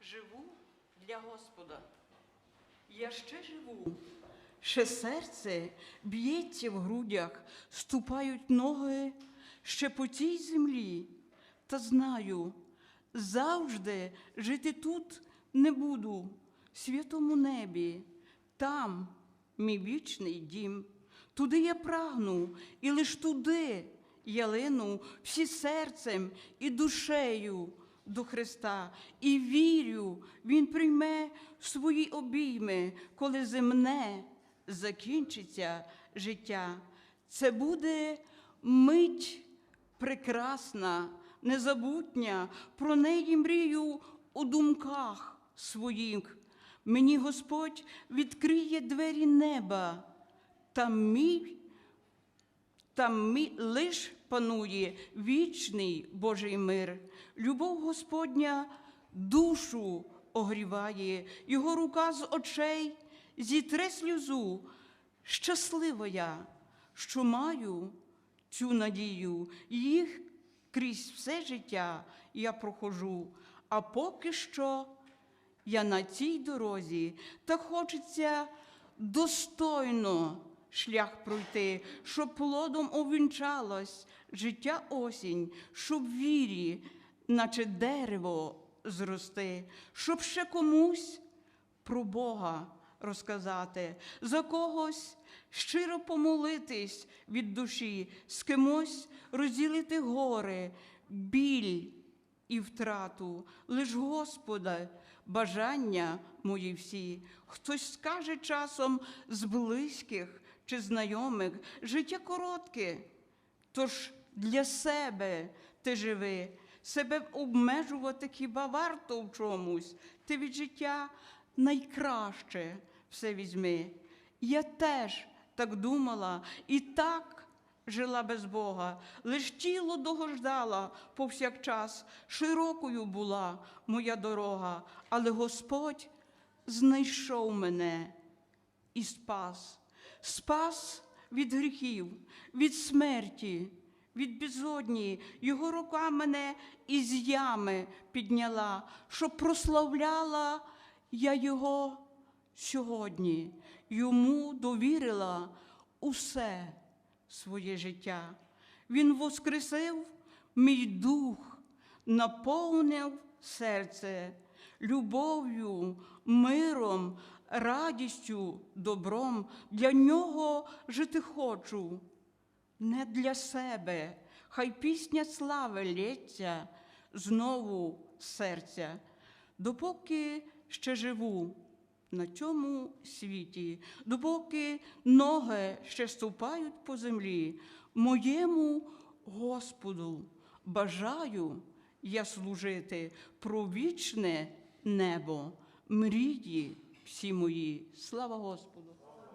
Живу для Господа. Я ще живу. Ще серце б'ється в грудях, ступають ноги ще по цій землі. Та знаю, завжди жити тут не буду, в святому небі, там мій вічний дім. Туди я прагну, і лиш туди я лину всі серцем і душею до Христа, і вірю, Він прийме свої обійми, коли земне закінчиться життя. Це буде мить прекрасна, незабутня, про неї мрію у думках своїх. Мені Господь відкриє двері неба, там мій там мі, лиш панує вічний Божий мир. Любов Господня душу огріває, Його рука з очей зітре сльозу. Щаслива я, що маю цю надію, їх крізь все життя я прохожу, а поки що я на цій дорозі, та хочеться достойно шлях пройти, щоб плодом увінчалось життя осінь, щоб вірі, наче дерево, зрости, щоб ще комусь про Бога розказати, за когось щиро помолитись від душі, з кимось розділити гори, біль і втрату, лиш Господа, бажання мої всі. Хтось скаже часом з близьких чи знайомих, життя коротке, тож для себе ти живи, себе обмежувати хіба варто в чомусь, ти від життя найкраще все візьми. Я теж так думала і так жила без Бога, лиш тіло догождала повсякчас, широкою була моя дорога, але Господь знайшов мене і спас, спас від гріхів, від смерті, від безодні. Його рука мене із ями підняла, щоб прославляла я Його сьогодні. Йому довірила усе своє життя. Він воскресив мій дух, наповнив серце любов'ю, миром, радістю, добром. Для нього жити хочу, не для себе. Хай пісня слави лється знову серця, допоки ще живу на цьому світі, допоки ноги ще ступають по землі, моєму Господу бажаю я служити про вічне небо, мрії всі мої. Слава Господу!